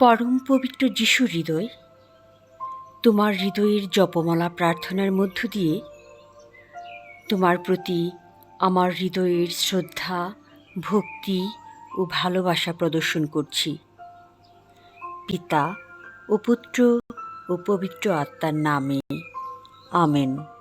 পরম পবিত্র যিশু হৃদয়, তোমার হৃদয়ের জপমালা প্রার্থনার মধ্য দিয়ে তোমার প্রতি আমার হৃদয়ের শ্রদ্ধা, ভক্তি ও ভালোবাসা প্রদর্শন করছি। পিতা ও পুত্র ও পবিত্র আত্মার নামে। আমেন।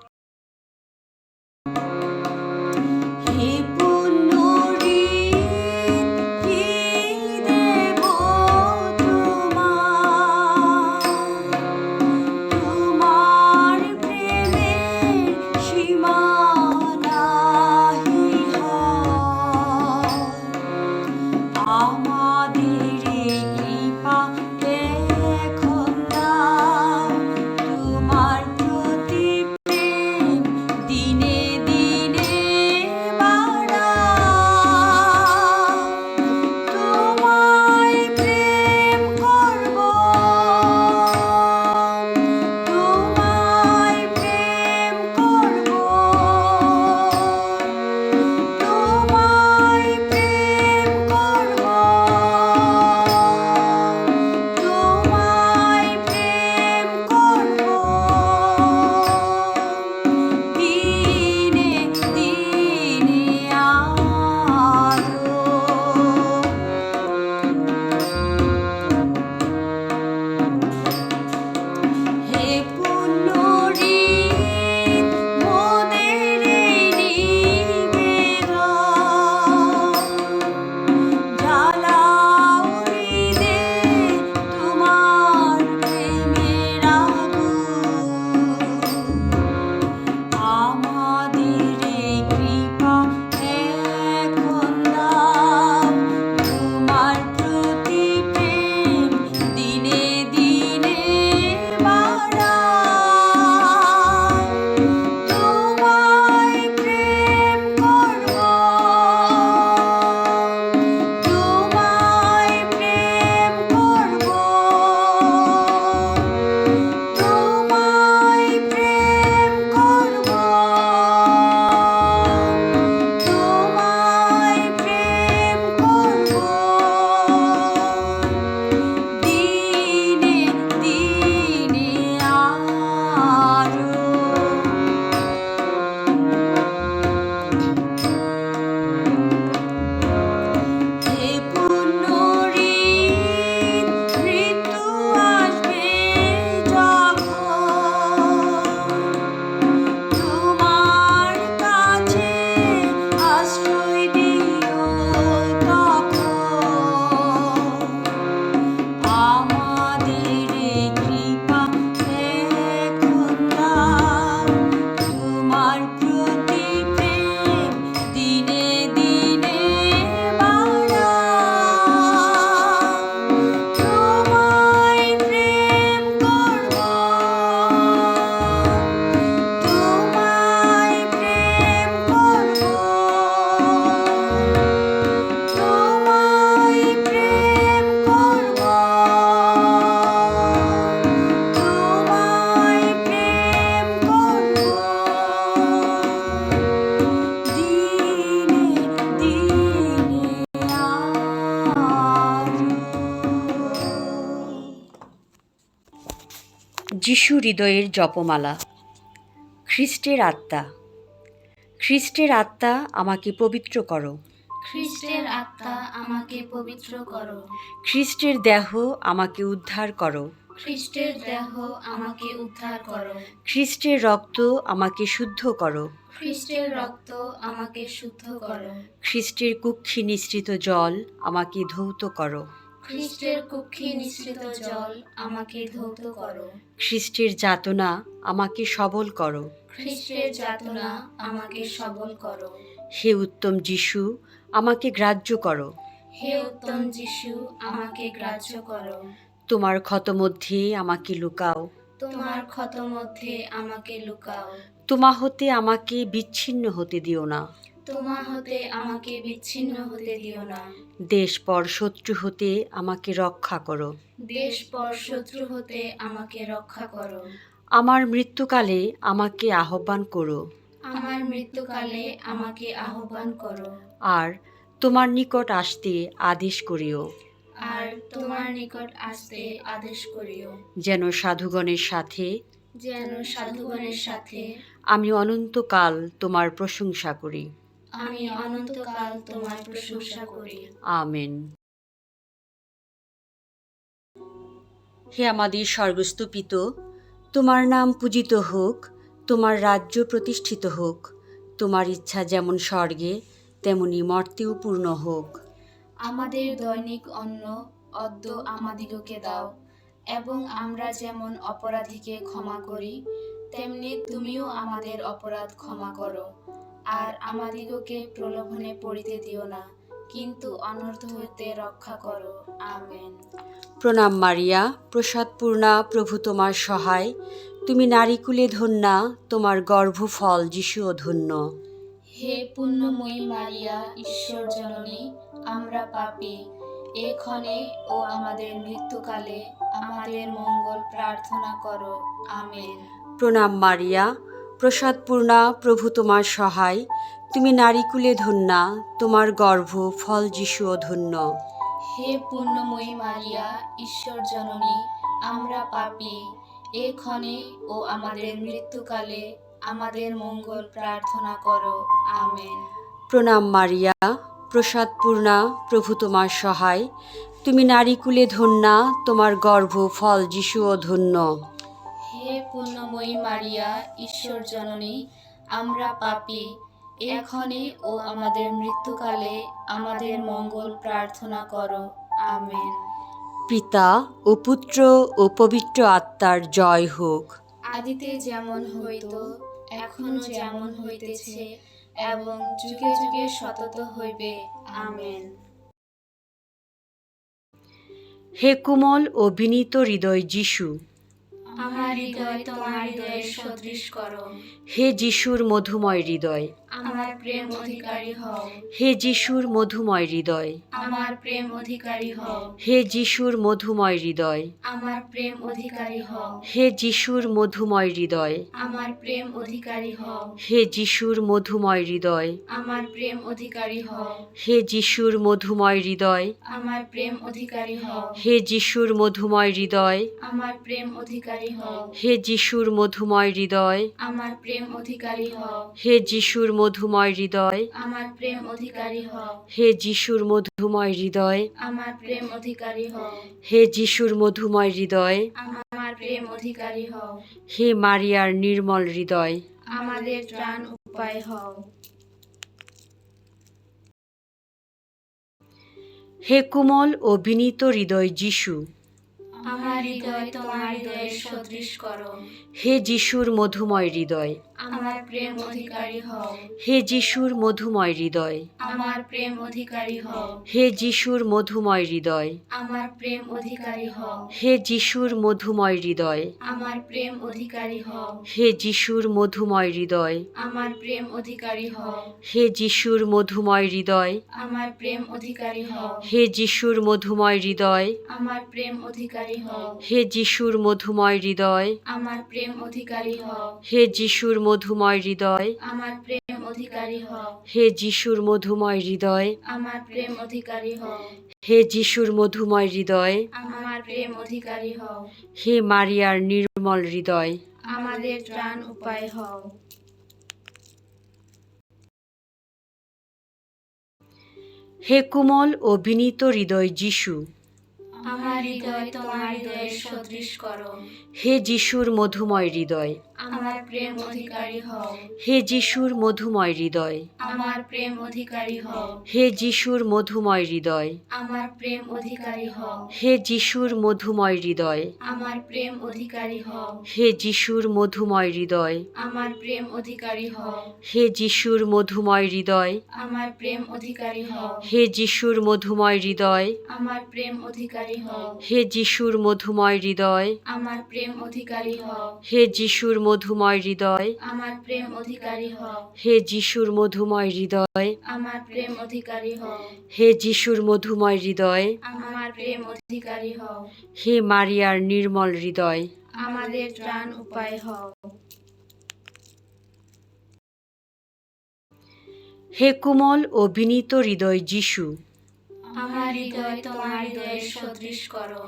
যিশু হৃদয়ের জপমালা। খ্রিস্টের আত্মা। খ্রিস্টের আত্মা আমাকে পবিত্র করো। খ্রিস্টের আত্মা আমাকে পবিত্র করো। খ্রিস্টের দেহ আমাকে উদ্ধার করো। খ্রিস্টের দেহ আমাকে উদ্ধার করো। খ্রিস্টের রক্ত আমাকে শুদ্ধ করো। খ্রিস্টের রক্ত আমাকে শুদ্ধ করো। খ্রিস্টের কুক্ষি নিঃসৃত জল আমাকে ধৌত করো। খ্রিস্টের কুক্ষি নিঃসৃত জল আমাকে ধৌত করো। খ্রিস্টের যাতনা আমাকে সবল করো। খ্রিস্টের যাতনা আমাকে সবল করো। হে উত্তম যিশু আমাকে গ্রাহ্য করো। হে উত্তম যিশু আমাকে গ্রাহ্য করো। তোমার ক্ষত মধ্যে আমাকে লুকাও। তোমার ক্ষত মধ্যে আমাকে লুকাও। তোমা হতে আমাকে বিচ্ছিন্ন হতে দিও না। তোমা হতে আমাকে বিচ্ছিন্ন হতে দিও না। দেশ পর শত্রু হতে আমাকে রক্ষা করো। দেশ পর শত্রু হতে আমাকে রক্ষা করো। আমার মৃত্যুকালে আমাকে আহ্বান করো। আমার মৃত্যুকালে আমাকে আহ্বান করো। আর তোমার নিকট আসতে আদেশ করিও। আর তোমার নিকট আসতে আদেশ করিও। যেন সাধুগণের সাথে যেন সাধুগণের সাথে আমি অনন্তকাল তোমার প্রশংসা করি। আমি অনন্তকাল তোমার প্রশংসা করি। আমেন। হে আমাদের স্বর্গস্থপিত তোমার নাম পূজিত হোক তোমার রাজ্য প্রতিষ্ঠিত হোক তোমার ইচ্ছা যেমন স্বর্গে তেমনি মর্তেও পূর্ণ হোক। আমাদের দৈনিক অন্ন অদ্য আমাদিগকে দাও এবং আমরা যেমন অপরাধীকে ক্ষমা করি তেমনি তুমিও আমাদের অপরাধ ক্ষমা করো। আর আমাদিগকে প্রলোভনে পড়িতে দিও না কিন্তু অনর্থ হইতে রক্ষা করো। আমেন। প্রণাম মারিয়া প্রসাদপূর্ণা প্রভু তোমার সহায়। তুমি নারীকুলে ধন্যা তোমার গর্ভফল যিশুও ধন্য। হে পুণ্যময়ী মারিয়া ঈশ্বর জননী আমরা পাপী। এক্ষণে ও আমাদের মৃত্যুকালে আমাদের মঙ্গল প্রার্থনা করো। আমেন। প্রণাম মারিয়া প্রসাদপূর্ণা প্রভু তোমার সহায় তুমি নারীকুলে ধন্যা তোমার গর্ভ ফল যিশুও ধন্য। হে পুণ্যময়ী মারিয়া ঈশ্বর জননী আমরা পাপী এক্ষণে ও আমাদের মৃত্যুকালে আমাদের মঙ্গল প্রার্থনা করো আমেন। প্রণাম মারিয়া প্রসাদপূর্ণা প্রভু তোমার সহায় তুমি নারীকুলে ধন্যা তোমার গর্ভ ফল যিশুও ধন্য। হে পুণ্যময়ী মারিয়া ঈশ্বর জননী আমরা পাপি। এখনই ও আমাদের মৃত্যুকালে আমাদের মঙ্গল প্রার্থনা করো। আমেন। পিতা ও পুত্র ও পবিত্র আত্মার জয় হোক। আদিতে যেমন হইত এখনও যেমন হইতেছে এবং যুগে যুগে সতত হইবে। আমেন। হে কোমল ও বিনীত হৃদয় যিশু আমার হৃদয় তোমার হৃদয়ের সদৃশ করো। হে যিশুর মধুময় হৃদয়। আমার প্রেম অধিকারী হও। হে যিশুর মধুময় হৃদয়। আমার প্রেম অধিকারী হও। হে যিশুর মধুময় হৃদয়। আমার প্রেম অধিকারী হও। হে যিশুর মধুময় হৃদয়। আমার প্রেম অধিকারী হও। হে যিশুর মধুময় হৃদয়। আমার প্রেম অধিকারী হও। হে যিশুর মধুময় হৃদয়। আমার প্রেম অধিকারী হও। হে যিশুর মধুময় হৃদয়। আমার প্রেম অধিকারী হও। হে যিশুর মধুময় হৃদয়। আমার প্রেম অধিকারী হও। হে যিশুর মধুময় হৃদয়। আমার প্রেম অধিকারী হও। হে যিশুর মধুময় হৃদয়। আমার প্রেম অধিকারী হও। হে যিশুর মধুময় হৃদয়। আমার প্রেম অধিকারী হও। হে মারিয়ার নির্মল হৃদয়। আমাদের ত্রাণ উপায় হও। হে কোমল ও বিনীত হৃদয় যিশু। আমার হৃদয় তোমার হৃদয়ের সদৃশ করো। হে যিশুর মধুময় হৃদয়। আমার প্রেম অধিকারী হও। হে যিশুর মধুময় হৃদয়। আমার প্রেম অধিকারী হও। হে যিশুর মধুময় হৃদয়। আমার প্রেম অধিকারী হও। হে যিশুর মধুময় হৃদয়। আমার প্রেম অধিকারী হও। হে যিশুর মধুময় হৃদয়। আমার প্রেম অধিকারী হও। হে যিশুর মধুময় হৃদয়। আমার প্রেম অধিকারী হও। হে যিশুর মধুময় হৃদয়। আমার প্রেম অধিকারী হও। হে যিশুর মধুময় হৃদয়। আমার প্রেম অধিকারী হও। হে যিশুর মধুময় হৃদয়। আমার প্রেম অধিকারী হও। হে যিশুর মধুময় হৃদয়। আমার প্রেম অধিকারী হও। হে যিশুর মধুময় হৃদয়। আমার প্রেম অধিকারী হও। হে মারিয়ার নির্মল হৃদয়। আমাদের ত্রাণ উপায় হও। হে কোমল ও বিনীত হৃদয় যিশু। আমার হৃদয় তোমার হৃদয়ের সদৃশ করো। হে যিশুর মধুময় হৃদয়। আমার প্রেম অধিকারী হও। হে যিশুর মধুময় হৃদয়। আমার প্রেম অধিকারী হও। হে যিশুর মধুময় হৃদয়। আমার প্রেম অধিকারী হও। হে যিশুর মধুময় হৃদয়। আমার প্রেম অধিকারী হও। হে যিশুর মধুময় হৃদয়। আমার প্রেম অধিকারী হও। হে যিশুর মধুময় হৃদয়। আমার প্রেম অধিকারী হও। হে যিশুর মধুময় হৃদয়। আমার প্রেম অধিকারী হও। হে যিশুর মধুময় হৃদয়। আমার প্রেম অধিকারী হও হে যিশুর মধুময় হৃদয়। আমার প্রেম অধিকারী হও হে যিশুর মধুময় হৃদয়। আমার প্রেম অধিকারী হও হে যিশুর মধুময় হৃদয়। আমার প্রেম অধিকারী হও হে মারিয়ার নির্মল হৃদয়। আমাদের ত্রাণ উপায় হও হে কোমল ও বিনীত হৃদয় যিশু। আমার হৃদয় তোমার হৃদয়ের সদৃশ করো।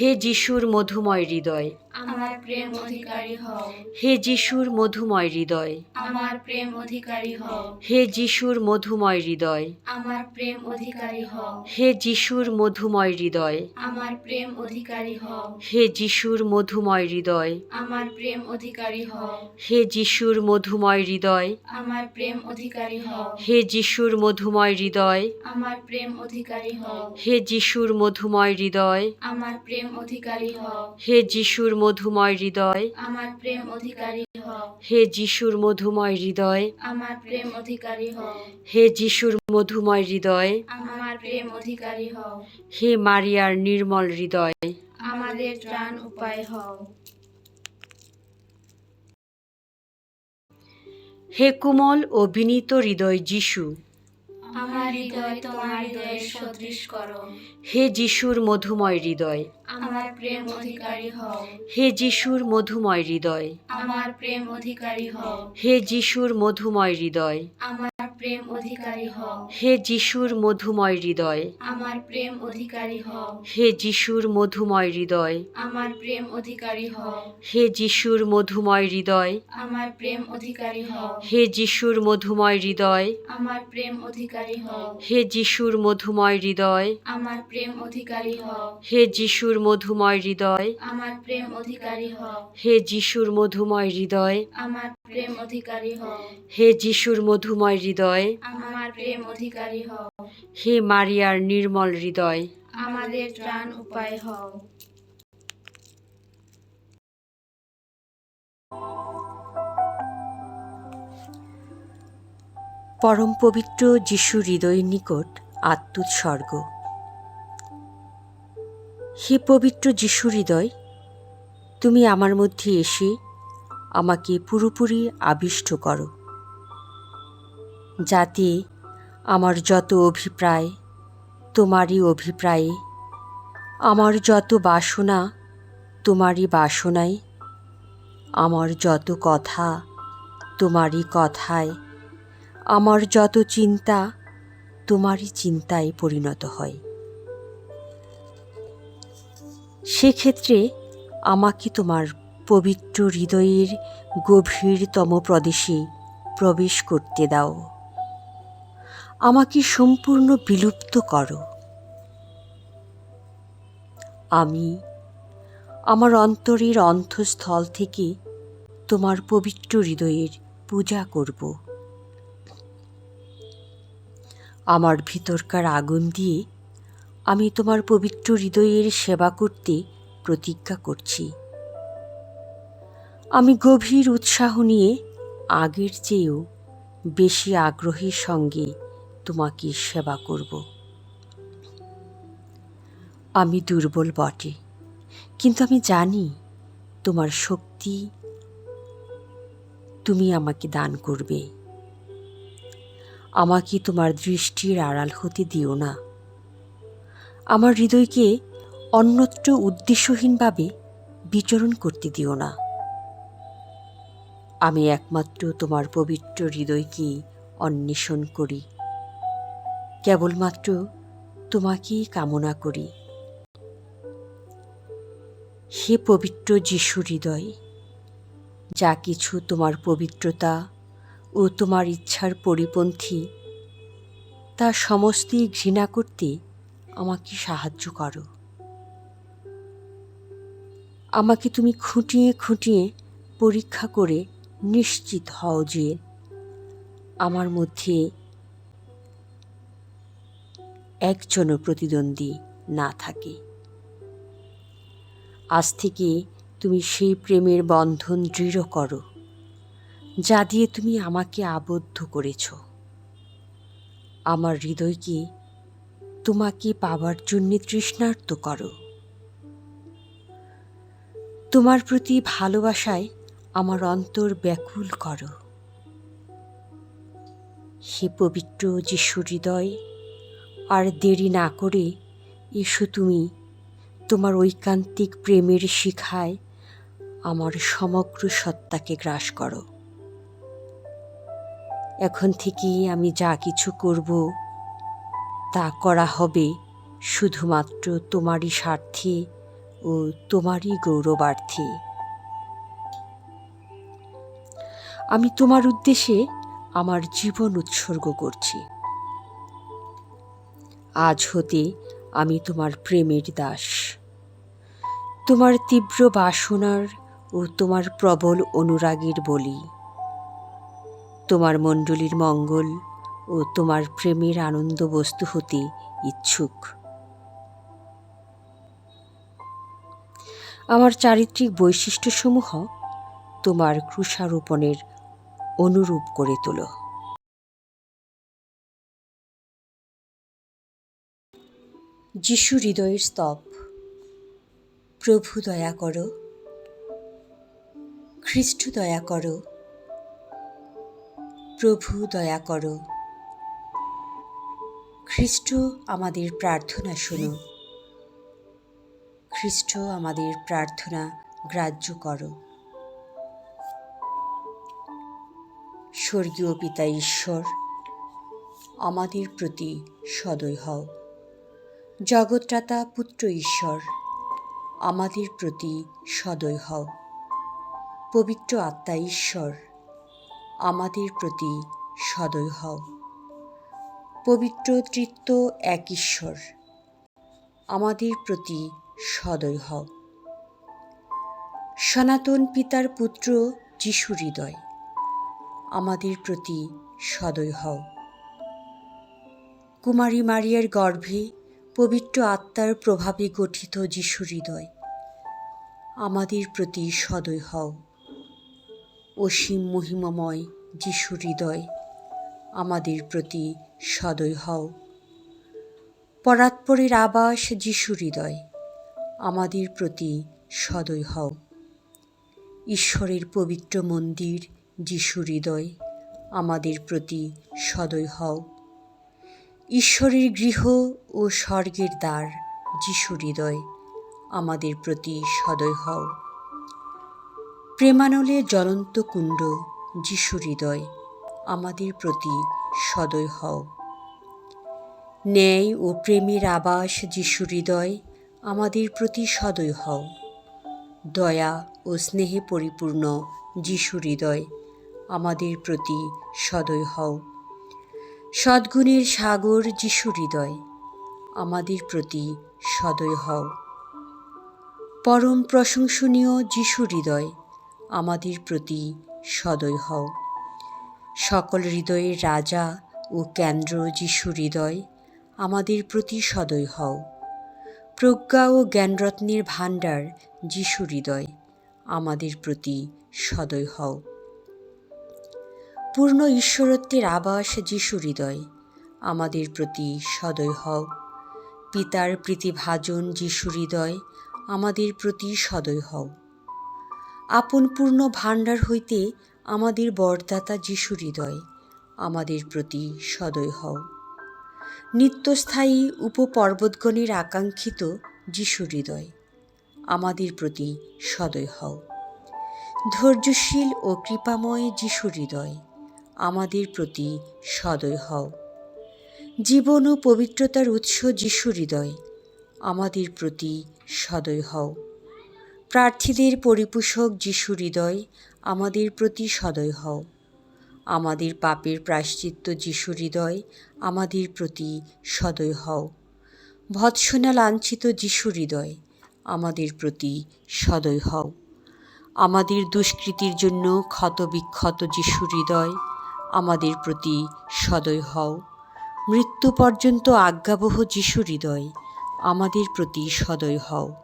হে যিশুর মধুময় হৃদয়। আমার প্রেম অধিকারী হও। হে যিশুর মধুময় হৃদয়। আমার প্রেম অধিকারী হও। হে যিশুর মধুময় হৃদয়। আমার প্রেম অধিকারী হও। হে যিশুর মধুময় হৃদয়। আমার প্রেম অধিকারী হও। হে যিশুর মধুময় হৃদয়। আমার প্রেম অধিকারী হও। হে যিশুর মধুময় হৃদয়। আমার প্রেম অধিকারী হও। হে যিশুর মধুময় হৃদয়। আমার প্রেম অধিকারী হও। হে যিশুর মধুময় হৃদয়। আমার প্রেম অধিকারী হও। হে যিশুর মধুময় হৃদয়। আমার প্রেম অধিকারী হও। হে যিশুর মধুময় হৃদয়। আমার প্রেম অধিকারী হও। হে যিশুর মধুময় হৃদয়। আমার প্রেম অধিকারী হও। হে মারিয়ার নির্মল হৃদয়। আমাদের ত্রাণ উপায় হও। হে কোমল ও বিনীত হৃদয় যিশু। আমার হৃদয় তোমার হৃদয়ের সদৃশ করো। হে যিশুর মধুময় হৃদয়। আমার প্রেম অধিকারী হও। হে যিশুর মধুময় হৃদয়। আমার প্রেম অধিকারী হও। হে যিশুর মধুময় হৃদয়। আমার প্রেম অধিকারী হও। হে যিশুর মধুময় হৃদয়। আমার প্রেম অধিকারী হও। হে যিশুর মধুময় হৃদয়। আমার প্রেম অধিকারী হও। হে যিশুর মধুময় হৃদয়। আমার প্রেম অধিকারী হও। হে যিশুর মধুময় হৃদয়। আমার প্রেম অধিকারী হও। হে যিশুর মধুময় হৃদয়। আমার প্রেম অধিকারী হও। হে যিশুর মধুময় হৃদয়। আমার প্রেম অধিকারী হও। হে যিশুর মধুময় হৃদয়। আমার প্রেম অধিকারী হও। হে যিশুর মধুময় হৃদয়। আমার প্রেম অধিকারী হও। হে মারিয়ার নির্মল হৃদয়। আমাদের ত্রাণ উপায় হও। পরম পবিত্র যিশু হৃদয়ের নিকট আত্মোৎসর্গ হে পবিত্র যিশু হৃদয় তুমি আমার মধ্যে এসে আমাকে পুরোপুরি আবিষ্ট করো। যাতে আমার যত অভিপ্রায়, তোমারই অভিপ্রায়ে। আমার যত বাসনা, তোমারই বাসনায়। আমার যত কথা, তোমারই কথায়। আমার যত চিন্তা, তোমারই চিন্তায় পরিণত হয়। সেক্ষেত্রে আমাকে তোমার পবিত্র হৃদয়ের গভীরতম প্রদেশে প্রবেশ করতে দাও। আমাকে সম্পূর্ণ বিলুপ্ত করো। আমি আমার অন্তরের অন্তঃস্থল থেকে তোমার পবিত্র হৃদয়ের পূজা করব। আমার ভিতরকার আগুন দিয়ে আমি তোমার পবিত্র হৃদয়ের সেবা করতে প্রতিজ্ঞা করছি। আমি গভীর উৎসাহ নিয়ে আগের চেয়েও বেশি আগ্রহের সঙ্গে তোমাকে সেবা করব। আমি দুর্বল বটে, কিন্তু আমি জানি তোমার শক্তি তুমি আমাকে দান করবে। আমাকে তোমার দৃষ্টির আড়াল হতে দিও না। আমার হৃদয়কে অন্যত্র উদ্দেশ্যহীনভাবে বিচরণ করতে দিও না। আমি একমাত্র তোমার পবিত্র হৃদয়কেই অন্বেষণ করি। কেবলমাত্র তোমাকেই কামনা করি। হে পবিত্র যিশু হৃদয়, যা কিছু তোমার পবিত্রতা ও তোমার ইচ্ছার পরিপন্থী, তা সমস্তই ঘৃণা করতে আমাকে সাহায্য করো। আমাকে তুমি খুঁটিয়ে খুঁটিয়ে পরীক্ষা করে নিশ্চিত হও যে আমার মধ্যে একজনও প্রতিদ্বন্দ্বী না থাকে। আজ থেকে তুমি সেই প্রেমের বন্ধন দৃঢ় করো, যা দিয়ে তুমি আমাকে আবদ্ধ করেছ। আমার হৃদয়কে তোমাকে পাবার জন্যে তৃষ্ণার্ত করো। তোমার প্রতি ভালোবাসায় আমার অন্তর ব্যাকুল করো। হে পবিত্র যিশু হৃদয় আর দেরি না করে এসো তুমি। তোমার ঐকান্তিক প্রেমের শিখায় আমার সমগ্র সত্তাকে গ্রাস করো। এখন থেকে আমি যা কিছু করব, তা করা হবে শুধুমাত্র তোমারই স্বার্থে ও তোমারই গৌরবার্থে। আমি তোমার উদ্দেশ্যে আমার জীবন উৎসর্গ করছি। আজ হতে আমি তোমার প্রেমের দাস। তোমার তীব্র বাসনার ও তোমার প্রবল অনুরাগের বলি। তোমার মণ্ডলীর মঙ্গল ও তোমার প্রেমের আনন্দ বস্তু হতে ইচ্ছুক। আমার চারিত্রিক বৈশিষ্ট্যসমূহ তোমার ক্রুষারোপণের অনুরূপ করে তোলো। যিশু হৃদয়ের স্তব। প্রভু দয়া করো। খ্রিস্ট দয়া করো। প্রভু দয়া করো। খ্রিস্ট আমাদের প্রার্থনা শোনো। খ্রিস্ট আমাদের প্রার্থনা গ্রাহ্য করো। স্বর্গীয় পিতা ঈশ্বর, আমাদের প্রতি সদয় হও। জগৎরাতা পুত্র ঈশ্বর, আমাদের প্রতি সদয় হও। পবিত্র আত্মা ঈশ্বর, আমাদের প্রতি সদয় হও। পবিত্র তৃত্ব এক ঈশ্বর, আমাদের প্রতি সদয় হও। সনাতন পিতার পুত্র যিশু হৃদয়, আমাদের প্রতি সদয় হও। কুমারী মারিয়ার গর্ভে পবিত্র আত্মার প্রভাবে গঠিত যিশু হৃদয়। আমাদের প্রতি সদয় হও। অসীম মহিমাময় যিশু হৃদয় আমাদের প্রতি সদয় হও। পরাৎপরের আবাস যিশু হৃদয় আমাদের প্রতি সদয় হও। ঈশ্বরের পবিত্র মন্দির যিশু হৃদয় আমাদের প্রতি সদয় হও। ঈশ্বরের গৃহ ও স্বর্গের দ্বার যিশু হৃদয়, আমাদের প্রতি সদয় হও। প্রেমানলে জ্বলন্ত কুণ্ড যিশু হৃদয়, আমাদের প্রতি সদয় হও। ন্যায় ও প্রেমের আবাস যিশু হৃদয়, আমাদের প্রতি সদয় হও। দয়া ও স্নেহে পরিপূর্ণ যিশু হৃদয়, আমাদের প্রতি সদয় হও। সদ্গুণের সাগর যিশু হৃদয়, আমাদের প্রতি সদয় হও। পরম প্রশংসনীয় যিশু হৃদয়, আমাদের প্রতি সদয় হও। সকল হৃদয়ের রাজা ও কেন্দ্র যিশু হৃদয়, আমাদের প্রতি সদয় হও। প্রজ্ঞা ও জ্ঞানরত্নের ভাণ্ডার যিশু হৃদয়, আমাদের প্রতি সদয় হও। পূর্ণ ঈশ্বরত্বের আবাস যিশু হৃদয়। আমাদের প্রতি সদয় হও। পিতার প্রীতিভাজন যিশু হৃদয়, আমাদের প্রতি সদয় হও। আপন পূর্ণ ভাণ্ডার হইতে আমাদের বরদাতা যিশু হৃদয়, আমাদের প্রতি সদয় হও। নিত্যস্থায়ী উপপর্বতগণের আকাঙ্ক্ষিত যিশু হৃদয়, আমাদের প্রতি সদয় হও। ধৈর্যশীল ও কৃপাময় যিশু হৃদয়। আমাদের প্রতি সদয় হও। জীবন ও পবিত্রতার উৎস যিশু হৃদয়, আমাদের প্রতি সদয় হও। প্রার্থীদের পরিপোষক যিশু হৃদয়, আমাদের প্রতি সদয় হও। আমাদের পাপের প্রায়শ্চিত্ত যিশু হৃদয়, আমাদের প্রতি সদয় হও। ভৎসনা লাঞ্ছিত যিশু হৃদয়, আমাদের প্রতি সদয় হও। আমাদের দুষ্কৃতির জন্য ক্ষত বিক্ষত যিশু হৃদয় আমাদের প্রতি সদয় হও। মৃত্যু পর্যন্ত আজ্ঞাবহ যিশু হৃদয়, আমাদের প্রতি সদয় হও।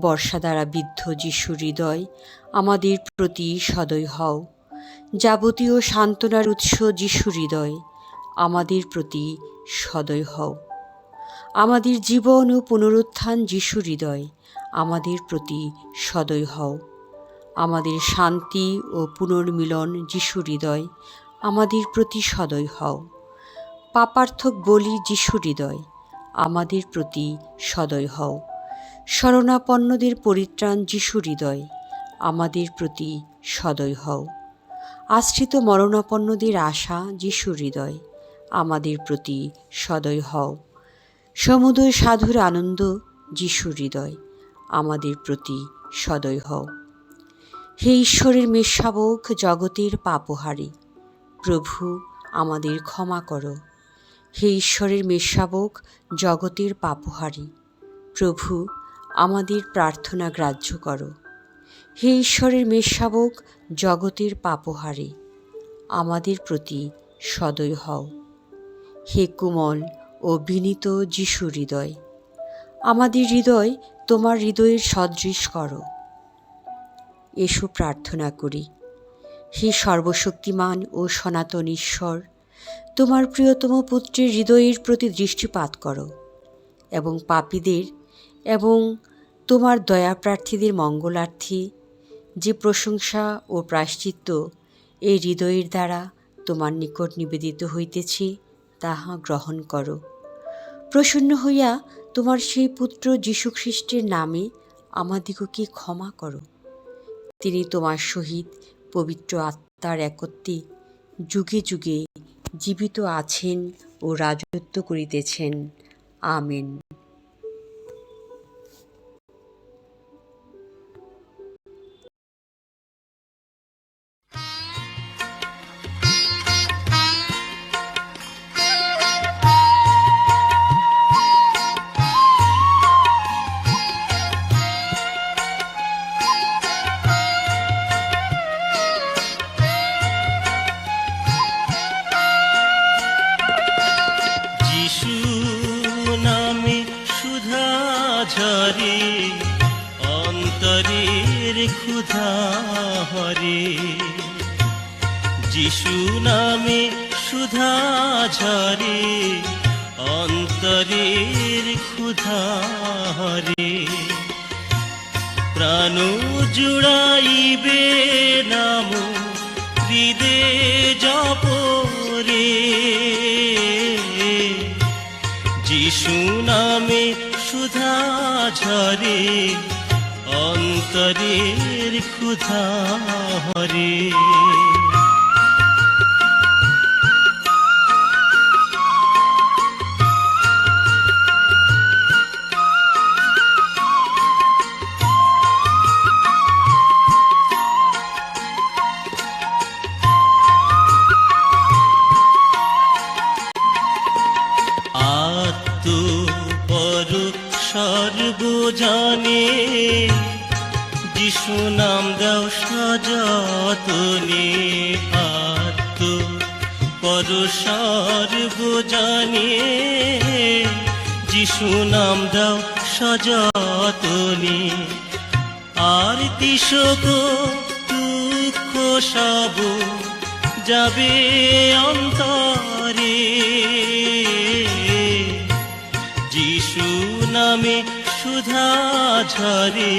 বর্ষা দ্বারা বিদ্ধ যিশু হৃদয়, আমাদের প্রতি সদয় হও। যাবতীয় সান্ত্বনার উৎস যিশু হৃদয়, আমাদের প্রতি সদয় হও। আমাদের জীবন ও পুনরুত্থান যিশু হৃদয়, আমাদের প্রতি সদয় হও। আমাদের শান্তি ও পুনর্মিলন যিশু হৃদয় আমাদের প্রতি সদয় হও। পাপার্থক বলি যিশু হৃদয়, আমাদের প্রতি সদয় হও। শরণাপন্নদের পরিত্রাণ যিশু হৃদয়, আমাদের প্রতি সদয় হও। আশ্রিত মরণাপন্নদের আশা যিশু হৃদয়, আমাদের প্রতি সদয় হও। সমুদয় সাধুর আনন্দ যিশু হৃদয়, আমাদের প্রতি সদয় হও। হে ঈশ্বরের মেষশাবক জগতের পাপহারী প্রভু, আমাদের ক্ষমা করো। হে ঈশ্বরের মেষশাবক জগতের পাপহারী। প্রভু, আমাদের প্রার্থনা গ্রাহ্য করো। হে ঈশ্বরের মেষশাবক জগতের পাপহারী, আমাদের প্রতি সদয় হও। হে কোমল ও বিনীত যিশু হৃদয়, আমাদের হৃদয় তোমার হৃদয়ের সদৃশ করো। এসো প্রার্থনা করি। হে সর্বশক্তিমান ও সনাতন ঈশ্বর। তোমার প্রিয়তম পুত্রের হৃদয়ের প্রতি দৃষ্টিপাত করো এবং পাপীদের এবং তোমার দয়াপ্রার্থীদের মঙ্গলার্থী, যে প্রশংসা ও প্রায়শ্চিত্ত এই হৃদয়ের দ্বারা তোমার নিকট নিবেদিত হইতেছি, তাহা গ্রহণ করো। প্রসন্ন হইয়া তোমার সেই পুত্র যীশুখ্রিস্টের নামে আমাদিগকে ক্ষমা করো। তিনি তোমার সহিত পবিত্র আত্মার একত্রে যুগে যুগে জীবিত আছেন ও রাজত্ব করিতেছেন। আমেন। সুধা ঝরে, অন্তরের ক্ষুধা হরে। প্রাণ জুড়াইবে নাম, হৃদে জপরে যিশু নামে সুধা ঝরে, অন্তরের ক্ষুধা হরে। সর্বজানে যিশু নাম দাও সযতনে আত্ম পর সর্বজানে যিশু নাম দাও সযতনে আর তিশোক দুঃখ সব যাবে অন্তরে। নামে সুধা ঝরে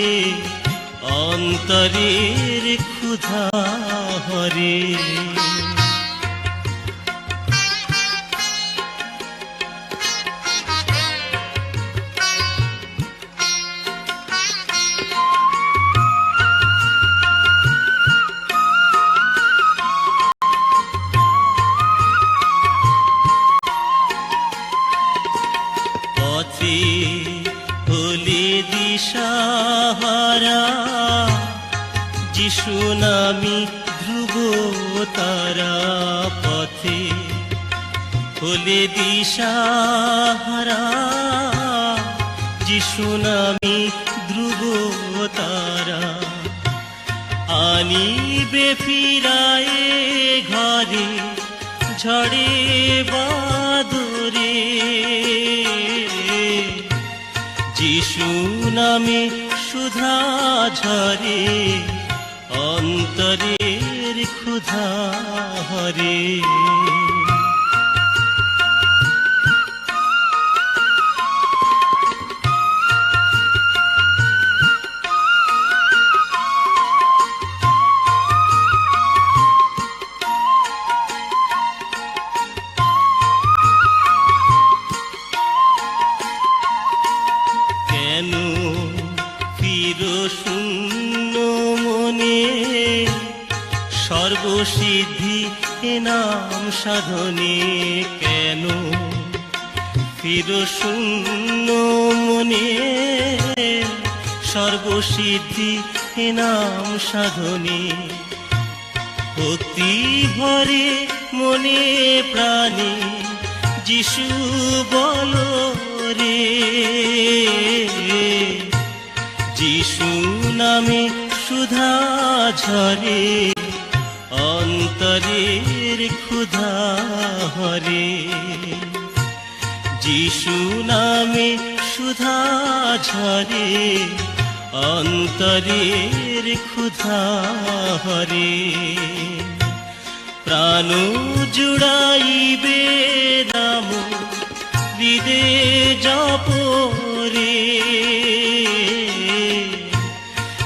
অন্তরের ক্ষুধা হরে সাধনে। ভক্তি ভরে মনে প্রাণে যিশু বলো রে। যিশু নামে সুধা ঝরে, অন্তরের ক্ষুধা হরে। যিশু নামে সুধা ঝরে অন্তরের ক্ষুধা হরে। প্রাণ জুড়াইবে নাম হৃদে জপরে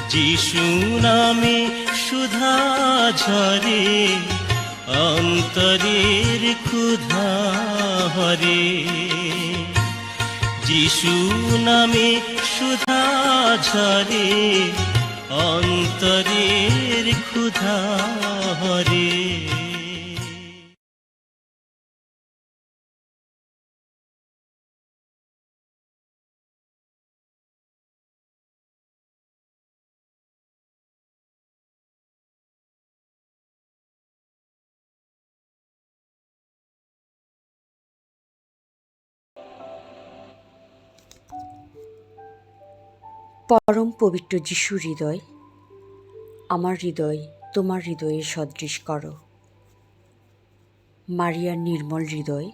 যিশু নামে সুধা ঝরে, অন্তরের ক্ষুধা হরে। যিশু নামে সুধা ঝরে অন্তরের ক্ষুধা হরে পরম পবিত্র যিশু হৃদয়, আমার হৃদয়, তোমার হৃদয়ে সদৃশ করো। মারিয়ার নির্মল হৃদয়,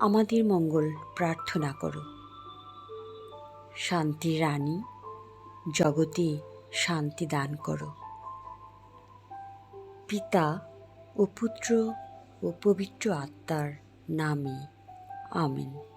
আমাদের মঙ্গল প্রার্থনা করো। শান্তি রানী, জগতে শান্তি দান করো। পিতা ও পুত্র ও পবিত্র আত্মার নামে, আমিন।